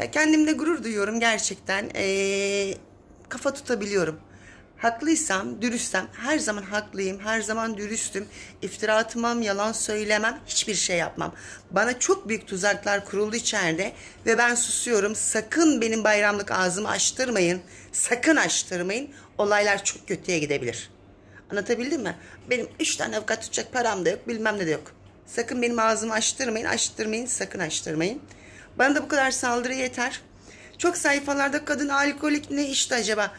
Ya kendimle gurur duyuyorum gerçekten. Ee, kafa tutabiliyorum. Haklıysam, dürüstsem her zaman haklıyım, her zaman dürüstüm. İftira atmam, yalan söylemem, hiçbir şey yapmam. Bana çok büyük tuzaklar kuruldu içeride ve ben susuyorum. Sakın benim bayramlık ağzımı açtırmayın. Sakın açtırmayın. Olaylar çok kötüye gidebilir. Anlatabildim mi? Benim üç tane avukat tutacak param da yok, bilmem ne de yok. Sakın benim ağzımı açtırmayın, açtırmayın, sakın açtırmayın. Bana da bu kadar saldırı yeter. Çok sayfalarda kadın alkolik ne işte acaba?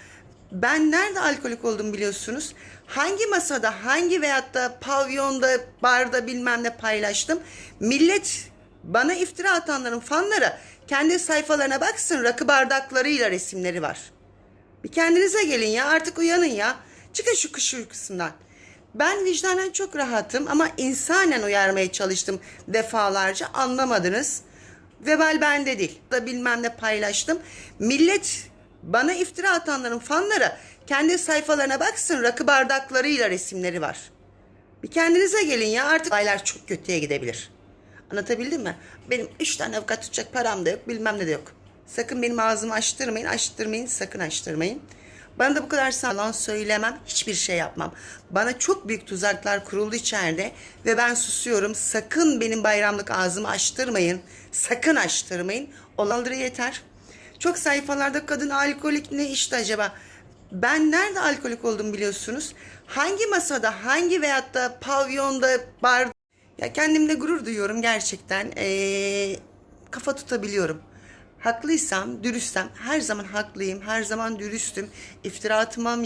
Ben nerede alkolik oldum biliyorsunuz? Hangi masada, hangi veyahut da pavyonda, barda bilmem ne paylaştım? Millet bana iftira atanların fanları kendi sayfalarına baksın rakı bardaklarıyla resimleri var. Bir kendinize gelin ya artık uyanın ya. Çıkın şu kış uykusundan. Ben vicdanen çok rahatım ama insanen uyarmaya çalıştım defalarca anlamadınız. Vebal bende değil. Da bilmem ne paylaştım. Millet bana iftira atanların fanları kendi sayfalarına baksın rakı bardaklarıyla resimleri var. Bir kendinize gelin ya artık olaylar çok kötüye gidebilir. Anlatabildim mi? Benim üç tane avukat tutacak param da yok bilmem ne de yok. Sakın benim ağzımı açtırmayın, açtırmayın, sakın açtırmayın. Bana da bu kadar sağlam söylemem, hiçbir şey yapmam. Bana çok büyük tuzaklar kuruldu içeride ve ben susuyorum. Sakın benim bayramlık ağzımı açtırmayın, sakın açtırmayın. Olanları yeter. Çok sayfalarda kadın alkolik ne işte acaba? Ben nerede alkolik oldum biliyorsunuz? Hangi masada, hangi veyahut da pavyonda, barda ya kendimle gurur duyuyorum gerçekten. Ee, kafa tutabiliyorum. Haklıysam, dürüstsem her zaman haklıyım, her zaman dürüstüm. İftira atmam,